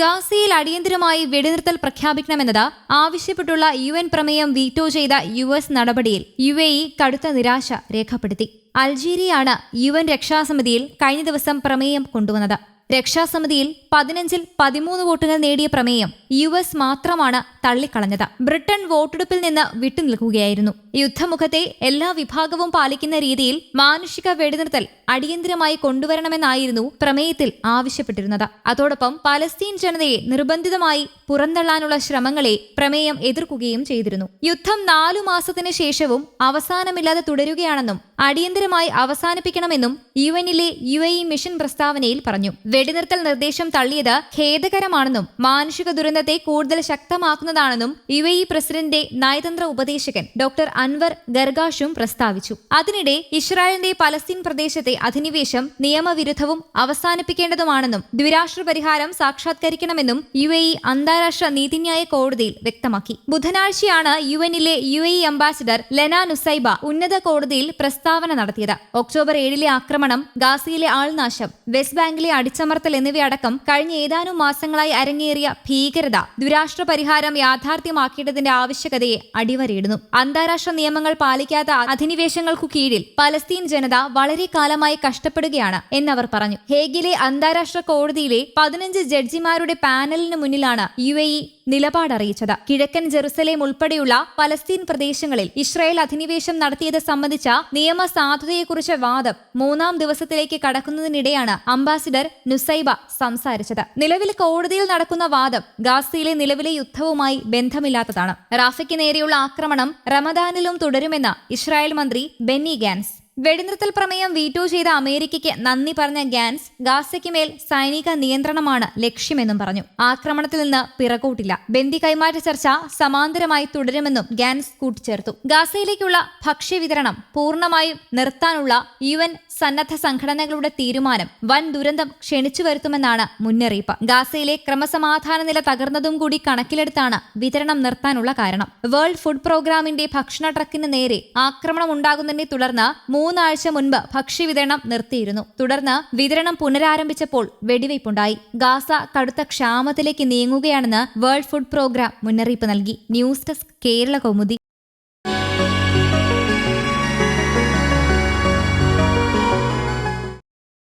ഗാസയിൽ അടിയന്തരമായി വെടിനിർത്തൽ പ്രഖ്യാപിക്കണമെന്നത് ആവശ്യപ്പെട്ടുള്ള യു എൻ പ്രമേയം വീറ്റോ ചെയ്ത യു എസ് നടപടിയിൽ യു എ ഇ കടുത്ത നിരാശ രേഖപ്പെടുത്തി. അൾജീരിയയാണ് യു എൻ രക്ഷാസമിതിയിൽ കഴിഞ്ഞ ദിവസം പ്രമേയം കൊണ്ടുവന്നത്. രക്ഷാസമിതിയിൽ പതിനഞ്ചിൽ പതിമൂന്ന് വോട്ടുകൾ നേടിയ പ്രമേയം യു എസ് മാത്രമാണ് തള്ളിക്കളഞ്ഞത്. ബ്രിട്ടൻ വോട്ടെടുപ്പിൽ നിന്ന് വിട്ടുനിൽക്കുകയായിരുന്നു. യുദ്ധമുഖത്തെ എല്ലാ വിഭാഗവും പാലിക്കുന്ന രീതിയിൽ മാനുഷിക വെടിനിർത്തൽ അടിയന്തരമായി കൊണ്ടുവരണമെന്നായിരുന്നു പ്രമേയത്തിൽ ആവശ്യപ്പെട്ടിരുന്നത്. അതോടൊപ്പം പലസ്തീൻ ജനതയെ നിർബന്ധിതമായി പുറന്തള്ളാനുള്ള ശ്രമങ്ങളെ പ്രമേയം എതിർക്കുകയും ചെയ്തിരുന്നു. യുദ്ധം നാലു മാസത്തിന് ശേഷവും അവസാനമില്ലാതെ തുടരുകയാണെന്നും അടിയന്തരമായി അവസാനിപ്പിക്കണമെന്നും യു എന്നിലെ യു എ മിഷൻ പ്രസ്താവനയിൽ പറഞ്ഞു. വെടിനിർത്തൽ നിർദ്ദേശം തള്ളിയത് ഖേദകരമാണെന്നും മാനുഷിക ദുരന്തത്തെ കൂടുതൽ ശക്തമാക്കുന്നതാണെന്നും യു എ ഇ പ്രസിഡന്റിന്റെ നയതന്ത്ര ഉപദേശകൻ ഡോക്ടർ അൻവർ ഗർഗാഷും പ്രസ്താവിച്ചു. അതിനിടെ ഇസ്രായേലിന്റെ പലസ്തീൻ പ്രദേശത്തെ അധിനിവേശം നിയമവിരുദ്ധവും അവസാനിപ്പിക്കേണ്ടതുമാണെന്നും ദ്വിരാഷ്ട്ര പരിഹാരം സാക്ഷാത്കരിക്കണമെന്നും യു എ ഇ അന്താരാഷ്ട്ര നീതിന്യായ കോടതിയിൽ വ്യക്തമാക്കി. ബുധനാഴ്ചയാണ് യു എന്നിലെ U A E ambassador Lana Nusseibeh ഉന്നത കോടതിയിൽ പ്രസ്താവന നടത്തിയത്. ഒക്ടോബർ ഏഴിലെ ആക്രമണം ഗാസയിലെ ആൾനാശം വെസ്റ്റ് ബാങ്കിലെ അടിച്ചമർത്തൽ എന്നിവയടക്കം കഴിഞ്ഞ ഏതാനും മാസങ്ങളായി അരങ്ങേറിയ ഭീകരത ദ്വിരാഷ്ട്ര പരിഹാരം യാഥാർത്ഥ്യമാക്കേണ്ടതിന്റെ ആവശ്യകതയെ അടിവരയിടുന്നു. അന്താരാഷ്ട്ര നിയമങ്ങൾ പാലിക്കാത്ത അധിനിവേശങ്ങൾക്കു കീഴിൽ പലസ്തീൻ ജനത വളരെ കാലമായി കഷ്ടപ്പെടുകയാണ് എന്നവർ പറഞ്ഞു. ഹേഗിലെ അന്താരാഷ്ട്ര കോടതിയിലെ പതിനഞ്ച് ജഡ്ജിമാരുടെ പാനലിന് മുന്നിലാണ് യു എ ഇ നിലപാടറിയിച്ചത് കിഴക്കൻ ജെറുസലേം ഉൾപ്പെടെയുള്ള പലസ്തീൻ പ്രദേശങ്ങളിൽ ഇസ്രായേൽ അധിനിവേശം നടത്തിയത് സംബന്ധിച്ച നിയമസാധുതയെക്കുറിച്ച വാദം മൂന്നാം ദിവസത്തിലേക്ക് കടക്കുന്നതിനിടെയാണ് അംബാസിഡർ നുസൈബ സംസാരിച്ചത്. നിലവിൽ കോടതിയിൽ നടക്കുന്ന വാദം ഗാസയിലെ നിലവിലെ യുദ്ധവുമായി ബന്ധമില്ലാത്തതാണ്. റാഫയ്ക്ക് നേരെയുള്ള ആക്രമണം റമദാനിലും തുടരുമെന്ന് ഇസ്രായേൽ മന്ത്രി ബെന്നി ഗാൻസ്. വെടിനിർത്തൽ പ്രമേയം വീറ്റോ ചെയ്ത അമേരിക്കയ്ക്ക് നന്ദി പറഞ്ഞ ഗാൻസ് ഗാസയ്ക്ക് മേൽ സൈനിക നിയന്ത്രണമാണ് ലക്ഷ്യമെന്നും പറഞ്ഞു. ആക്രമണത്തിൽ നിന്ന് പിറകോട്ടില്ല. ബന്ദി കൈമാറ്റ ചർച്ച സമാന്തരമായി തുടരുമെന്നും ഗാൻസ് കൂട്ടിച്ചേർത്തു. ഗാസയിലേക്കുള്ള ഭക്ഷ്യവിതരണം പൂർണമായും നിർത്താനുള്ള യു എൻ സന്നദ്ധ സംഘടനകളുടെ തീരുമാനം വൻ ദുരന്തം ക്ഷണിച്ചു വരുത്തുമെന്നാണ് മുന്നറിയിപ്പ്. ഗാസയിലെ ക്രമസമാധാന നില തകർന്നതും കൂടി കണക്കിലെടുത്താണ് വിതരണം നിർത്താനുള്ള കാരണം. വേൾഡ് ഫുഡ് പ്രോഗ്രാമിന്റെ ഭക്ഷണ ട്രക്കിന് നേരെ ആക്രമണം ഉണ്ടാകുന്നതിനെ തുടർന്ന് മൂന്നാഴ്ച മുൻപ് ഭക്ഷ്യവിതരണം നിർത്തിയിരുന്നു. തുടർന്ന് വിതരണം പുനരാരംഭിച്ചപ്പോൾ വെടിവയ്പുണ്ടായി. ഗാസ കടുത്ത ക്ഷാമത്തിലേക്ക് നീങ്ങുകയാണെന്ന് വേൾഡ് ഫുഡ് പ്രോഗ്രാം മുന്നറിയിപ്പ് നൽകി. News desk Kerala Kaumudi.